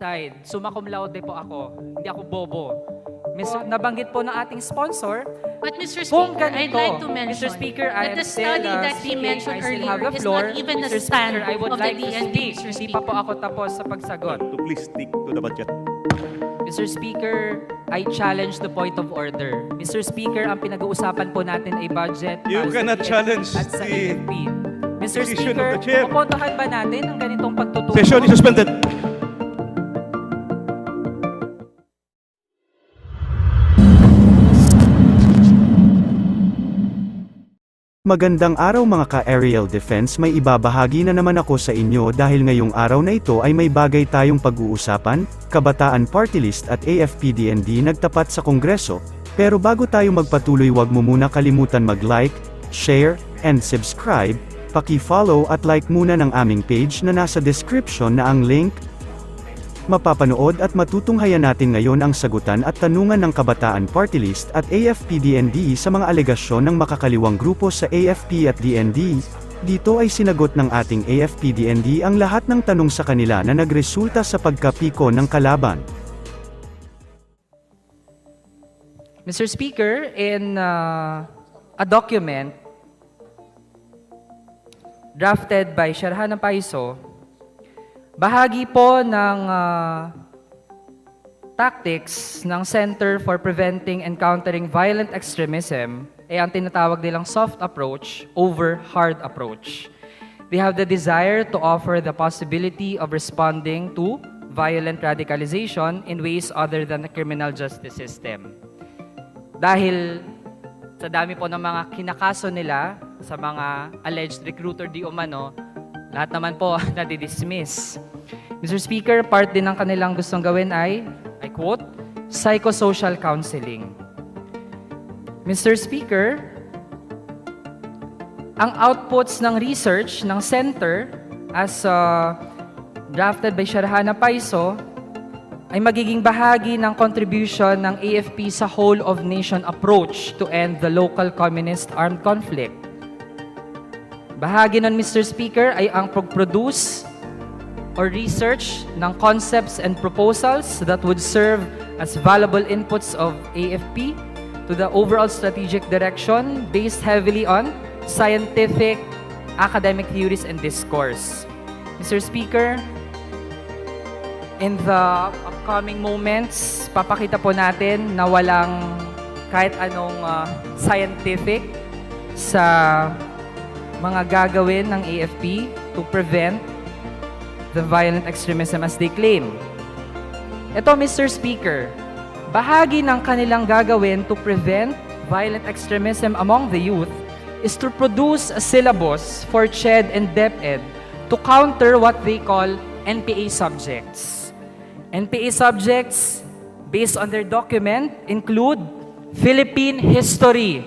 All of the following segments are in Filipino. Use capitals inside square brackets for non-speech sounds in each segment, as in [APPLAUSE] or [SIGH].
side. Summa cum laude po ako. Hindi ako bobo. Mr. Nabanggit po ng ating sponsor, But Mr. Kung Speaker, I'd ganito, like to mention Mr. Speaker, I that the still, study uh, that he mentioned still earlier the is floor. not even Mr. the stand Speaker, I would of the like to DND, speak. Mr. Hindi pa po Speaker. ako tapos sa pagsagot. to please stick to the budget. Mr. Speaker, I challenge the point of order. Mr. Speaker, ang pinag-uusapan po natin ay budget You cannot challenge at sa the AFP. Mr. Speaker, of the chair. pupuntahan ba natin ang ganitong pagtututo? Session is suspended. Magandang araw mga ka-aerial defense. May ibabahagi na naman ako sa inyo dahil ngayong araw na ito ay may bagay tayong pag-uusapan, Kabataan Party List at AFP-DND nagtapat sa Kongreso, pero bago tayo magpatuloy wag mo muna kalimutan mag-like, share, and subscribe, paki-follow at like muna ng aming page na nasa description na ang link, Mapapanood at matutunghayan natin ngayon ang sagutan at tanungan ng Kabataan Party List at AFP-DND sa mga alegasyon ng makakaliwang grupo sa AFP at DND. Dito ay sinagot ng ating AFP-DND ang lahat ng tanong sa kanila na nagresulta sa pagkapiko ng kalaban. Mr. Speaker, in uh, a document drafted by Sharhana Paiso, bahagi po ng uh, tactics ng Center for Preventing and Countering Violent Extremism ay ang tinatawag nilang soft approach over hard approach. They have the desire to offer the possibility of responding to violent radicalization in ways other than the criminal justice system. Dahil sa dami po ng mga kinakaso nila sa mga alleged recruiter di umano, lahat naman po [LAUGHS] nadidismiss. Mr. Speaker, part din ng kanilang gustong gawin ay, I quote, psychosocial counseling. Mr. Speaker, ang outputs ng research ng center as uh, drafted by Sharhana Paiso ay magiging bahagi ng contribution ng AFP sa whole of nation approach to end the local communist armed conflict. Bahagi nun, Mr. Speaker, ay ang pag-produce or research ng concepts and proposals that would serve as valuable inputs of AFP to the overall strategic direction based heavily on scientific, academic theories and discourse. Mr. Speaker, in the upcoming moments, papakita po natin na walang kahit anong uh, scientific sa mga gagawin ng AFP to prevent the violent extremism as they claim. Ito, Mr. Speaker, bahagi ng kanilang gagawin to prevent violent extremism among the youth is to produce a syllabus for CHED and DepEd to counter what they call NPA subjects. NPA subjects, based on their document, include Philippine history,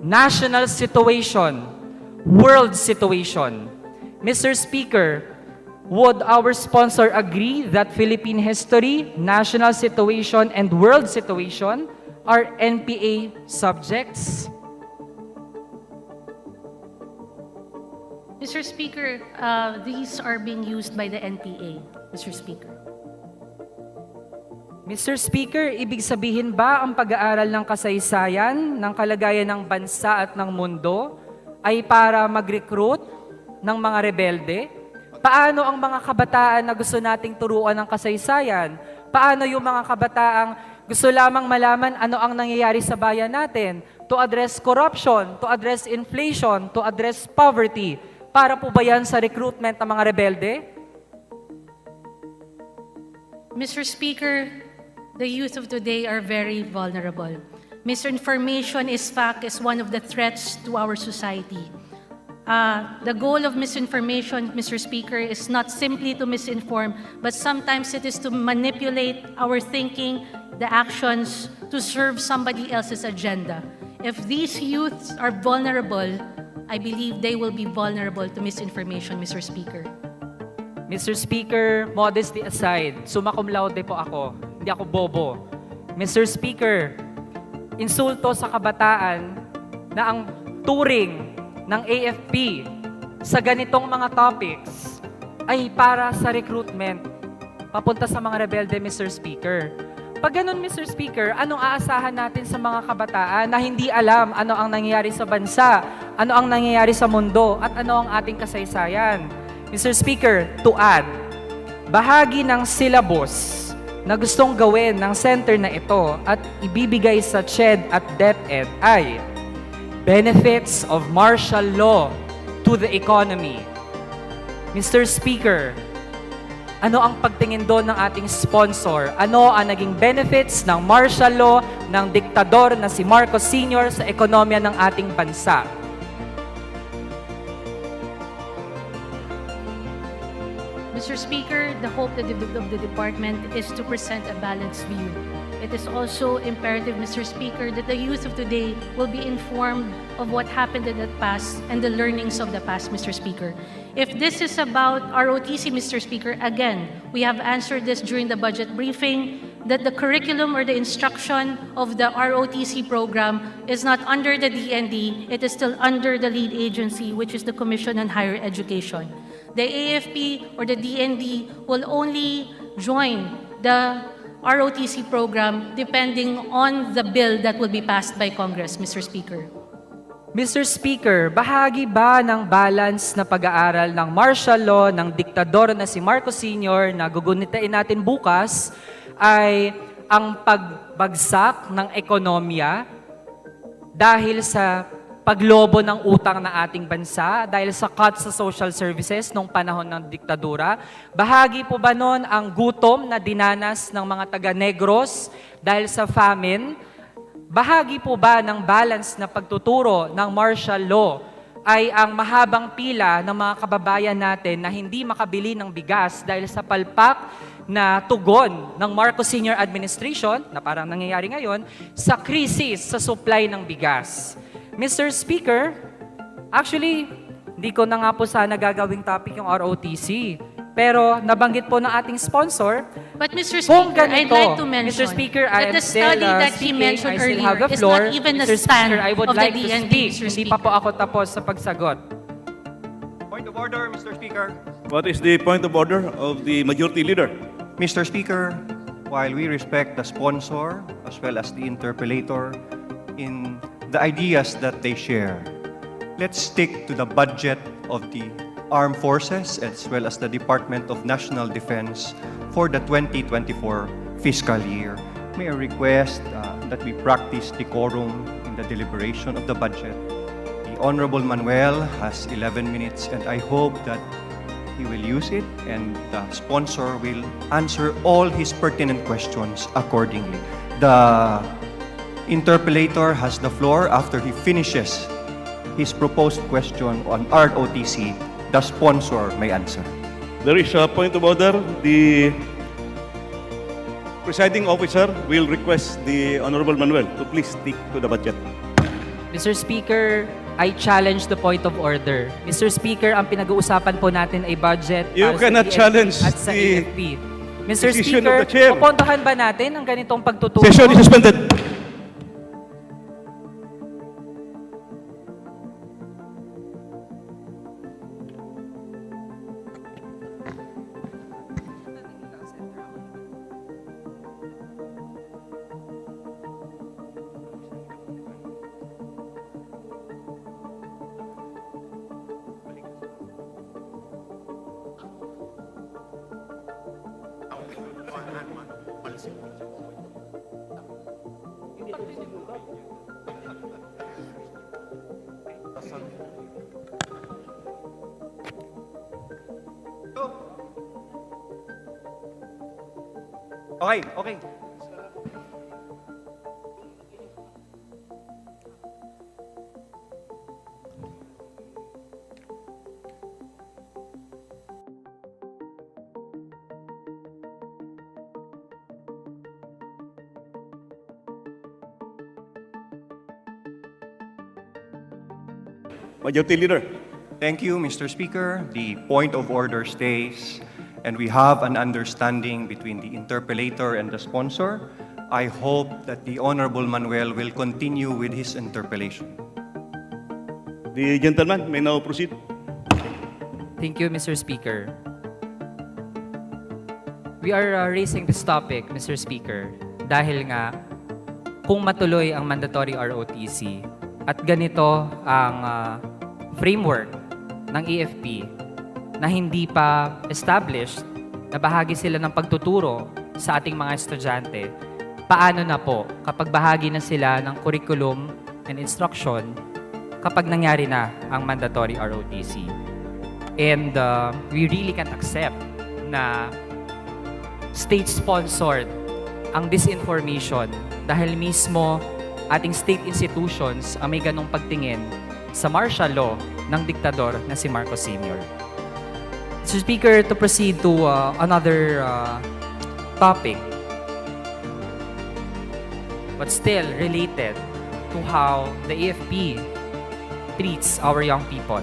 national situation, world situation. Mr. Speaker, would our sponsor agree that Philippine history, national situation, and world situation are NPA subjects? Mr. Speaker, uh, these are being used by the NPA, Mr. Speaker. Mr. Speaker, ibig sabihin ba ang pag-aaral ng kasaysayan ng kalagayan ng bansa at ng mundo ay para mag-recruit ng mga rebelde? Paano ang mga kabataan na gusto nating turuan ng kasaysayan? Paano yung mga kabataang gusto lamang malaman ano ang nangyayari sa bayan natin? To address corruption, to address inflation, to address poverty. Para po ba yan sa recruitment ng mga rebelde? Mr. Speaker, the youth of today are very vulnerable. Misinformation is fact is one of the threats to our society. Uh, the goal of misinformation, Mr. Speaker, is not simply to misinform, but sometimes it is to manipulate our thinking, the actions, to serve somebody else's agenda. If these youths are vulnerable, I believe they will be vulnerable to misinformation, Mr. Speaker. Mr. Speaker, modesty aside, summa cum laude po ako. Hindi ako bobo. Mr. Speaker, insulto sa kabataan na ang turing ng AFP sa ganitong mga topics ay para sa recruitment papunta sa mga rebelde, Mr. Speaker. Pag ganun, Mr. Speaker, anong aasahan natin sa mga kabataan na hindi alam ano ang nangyayari sa bansa, ano ang nangyayari sa mundo, at ano ang ating kasaysayan? Mr. Speaker, to add, bahagi ng syllabus na gustong gawin ng center na ito at ibibigay sa CHED at DepEd ay benefits of martial law to the economy. Mr. Speaker, ano ang pagtingin doon ng ating sponsor? Ano ang naging benefits ng martial law ng diktador na si Marcos Sr. sa ekonomiya ng ating bansa? Mr. Speaker, the hope that the- of the department is to present a balanced view. It is also imperative, Mr. Speaker, that the youth of today will be informed of what happened in the past and the learnings of the past, Mr. Speaker. If this is about ROTC, Mr. Speaker, again, we have answered this during the budget briefing, that the curriculum or the instruction of the ROTC program is not under the DND, it is still under the lead agency, which is the Commission on Higher Education the AFP or the DND will only join the ROTC program depending on the bill that will be passed by Congress, Mr. Speaker. Mr. Speaker, bahagi ba ng balance na pag-aaral ng martial law ng diktador na si Marcos Sr. na gugunitain natin bukas ay ang pagbagsak ng ekonomiya dahil sa paglobo ng utang ng ating bansa, dahil sa cut sa social services nung panahon ng diktadura. Bahagi po ba nun ang gutom na dinanas ng mga taga-negros dahil sa famine? Bahagi po ba ng balance na pagtuturo ng martial law ay ang mahabang pila ng mga kababayan natin na hindi makabili ng bigas dahil sa palpak na tugon ng Marcos Senior Administration, na parang nangyayari ngayon, sa krisis sa supply ng bigas. Mr. Speaker, actually, hindi ko na nga po sana gagawing topic yung ROTC. Pero nabanggit po ng ating sponsor But Mr. kung Speaker, I'd ganito, like to mention Mr. Speaker, I that the still study uh, that he speaking. mentioned I still earlier the is not even a Mr. stand Speaker, I would of the like to DND, speak. Mr. Hindi pa po ako tapos sa pagsagot. Point of order, Mr. Speaker. What is the point of order of the majority leader? Mr. Speaker, while we respect the sponsor as well as the interpellator in the ideas that they share, let's stick to the budget of the armed forces as well as the Department of National Defense for the 2024 fiscal year. May I request uh, that we practice decorum in the deliberation of the budget. The Honorable Manuel has 11 minutes and I hope that he will use it and the sponsor will answer all his pertinent questions accordingly. The interpellator has the floor after he finishes his proposed question on ROTC. The sponsor may answer. There is a point of order. The presiding officer will request the Honorable Manuel to please stick to the budget. Mr. Speaker, I challenge the point of order. Mr. Speaker, ang pinag-uusapan po natin ay budget You para sa cannot DFP challenge at sa the AFP. Mr. decision Speaker, the chair. pupuntahan ba natin ang ganitong pagtuturo? Session is suspended. Okay, okay. Majority leader. Thank you, Mr. Speaker. The point of order stays, and we have an understanding between the interpellator and the sponsor. I hope that the Honorable Manuel will continue with his interpellation. The gentleman may now proceed. Thank you, Mr. Speaker. we are uh, raising this topic, Mr. Speaker, dahil nga kung matuloy ang mandatory ROTC at ganito ang uh, framework ng AFP na hindi pa established, na bahagi sila ng pagtuturo sa ating mga estudyante, paano na po kapag bahagi na sila ng curriculum and instruction kapag nangyari na ang mandatory ROTC? And uh, we really can't accept na state-sponsored ang disinformation dahil mismo ating state institutions ang may ganong pagtingin sa martial law ng diktador na si Marcos Sr. Mr. Speaker, to proceed to uh, another uh, topic, but still related to how the AFP treats our young people.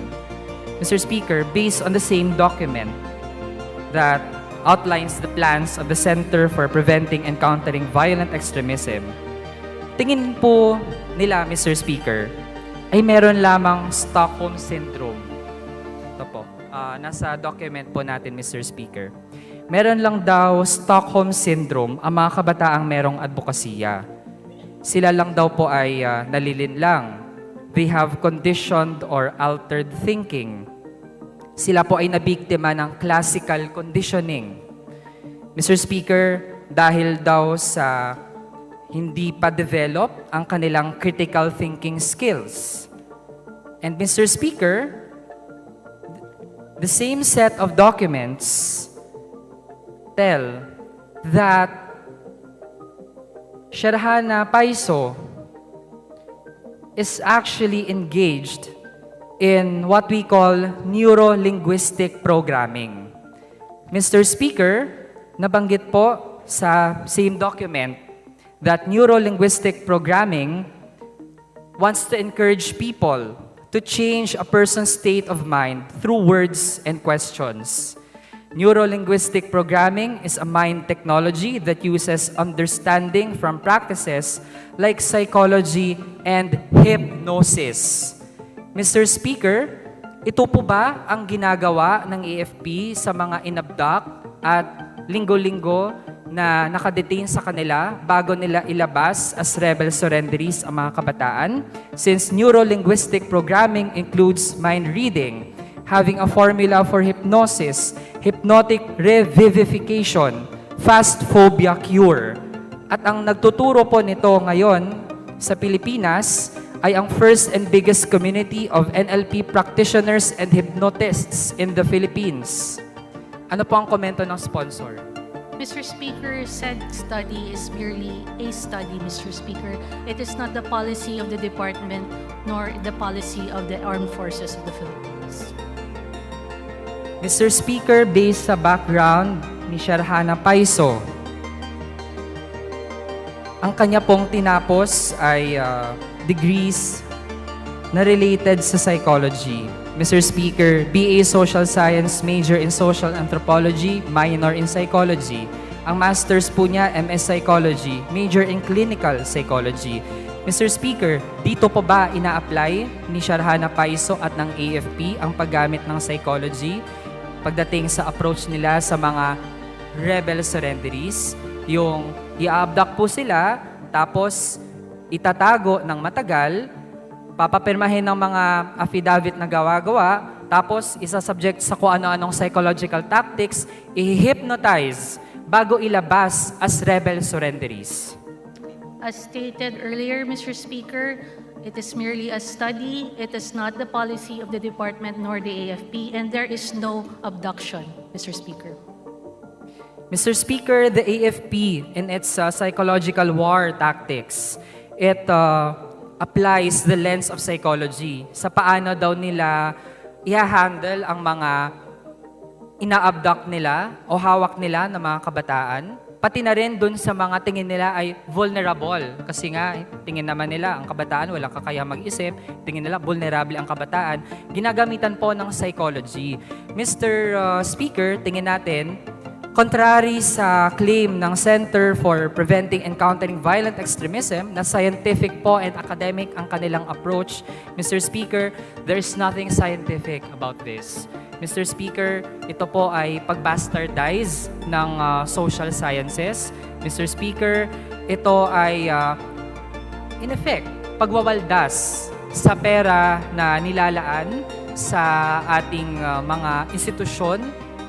Mr. Speaker, based on the same document that outlines the plans of the Center for Preventing and Countering Violent Extremism, tingin po nila, Mr. Speaker, ay meron lamang Stockholm Syndrome. Ito po, ah, nasa document po natin, Mr. Speaker. Meron lang daw Stockholm Syndrome ang mga kabataang merong advokasya. Sila lang daw po ay ah, nalilinlang. They have conditioned or altered thinking. Sila po ay nabiktima ng classical conditioning. Mr. Speaker, dahil daw sa hindi pa develop ang kanilang critical thinking skills. And Mr. Speaker, the same set of documents tell that Sharhana Paiso is actually engaged in what we call neuro-linguistic programming. Mr. Speaker, nabanggit po sa same document that neuro-linguistic programming wants to encourage people to change a person's state of mind through words and questions. Neuro-linguistic programming is a mind technology that uses understanding from practices like psychology and hypnosis. Mr. Speaker, ito po ba ang ginagawa ng AFP sa mga inabduct at linggo-linggo na nakadetain sa kanila bago nila ilabas as rebel surrenderies ang mga kabataan? Since neuro-linguistic programming includes mind reading, having a formula for hypnosis, hypnotic revivification, fast phobia cure. At ang nagtuturo po nito ngayon sa Pilipinas ay ang first and biggest community of NLP practitioners and hypnotists in the Philippines. Ano po ang komento ng sponsor? Mr. Speaker, said study is merely a study, Mr. Speaker. It is not the policy of the department nor the policy of the armed forces of the Philippines. Mr. Speaker, based sa background ni Sharhana Paiso, ang kanya pong tinapos ay ah, degrees na related sa psychology. Mr. Speaker, BA Social Science, major in Social Anthropology, minor in Psychology. Ang master's po niya, MS Psychology, major in Clinical Psychology. Mr. Speaker, dito po ba ina-apply ni Sharhana Paiso at ng AFP ang paggamit ng psychology pagdating sa approach nila sa mga rebel surrenderies? Yung i-abduct po sila, tapos itatago ng matagal, papapirmahin ng mga affidavit na gawa-gawa, tapos isa-subject sa kung ano-anong psychological tactics, i-hypnotize bago ilabas as rebel surrenderies. As stated earlier, Mr. Speaker, it is merely a study. It is not the policy of the department nor the AFP, and there is no abduction, Mr. Speaker. Mr. Speaker, the AFP in its uh, psychological war tactics, it uh, applies the lens of psychology sa paano daw nila i-handle ang mga ina-abduct nila o hawak nila ng mga kabataan. Pati na rin dun sa mga tingin nila ay vulnerable. Kasi nga, tingin naman nila ang kabataan, walang kakaya mag-isip. Tingin nila, vulnerable ang kabataan. Ginagamitan po ng psychology. Mr. uh, Speaker, tingin natin, Contrary sa claim ng Center for Preventing and Countering Violent Extremism na scientific po and academic ang kanilang approach, Mr. Speaker, there's nothing scientific about this. Mr. Speaker, ito po ay pagbastardize ng ah, social sciences. Mr. Speaker, ito ay ah, in effect, pagwawaldas sa pera na nilalaan sa ating uh, mga institusyon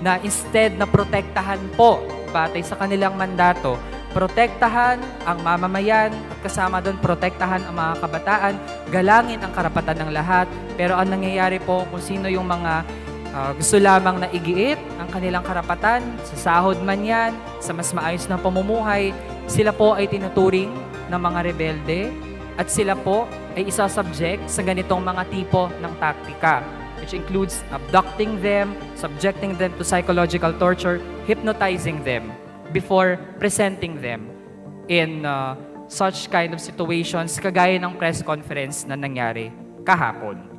na instead na protektahan po batay sa kanilang mandato, protektahan ang mamamayan at kasama doon protektahan ang mga kabataan, galangin ang karapatan ng lahat. Pero ang nangyayari po kung sino yung mga uh, gusto lamang na igiit ang kanilang karapatan, sa sahod man yan, sa mas maayos na pamumuhay, sila po ay tinuturing ng mga rebelde at sila po ay isa-subject sa ganitong mga tipo ng taktika which includes abducting them, subjecting them to psychological torture, hypnotizing them before presenting them in uh, such kind of situations kagaya ng press conference na nangyari kahapon.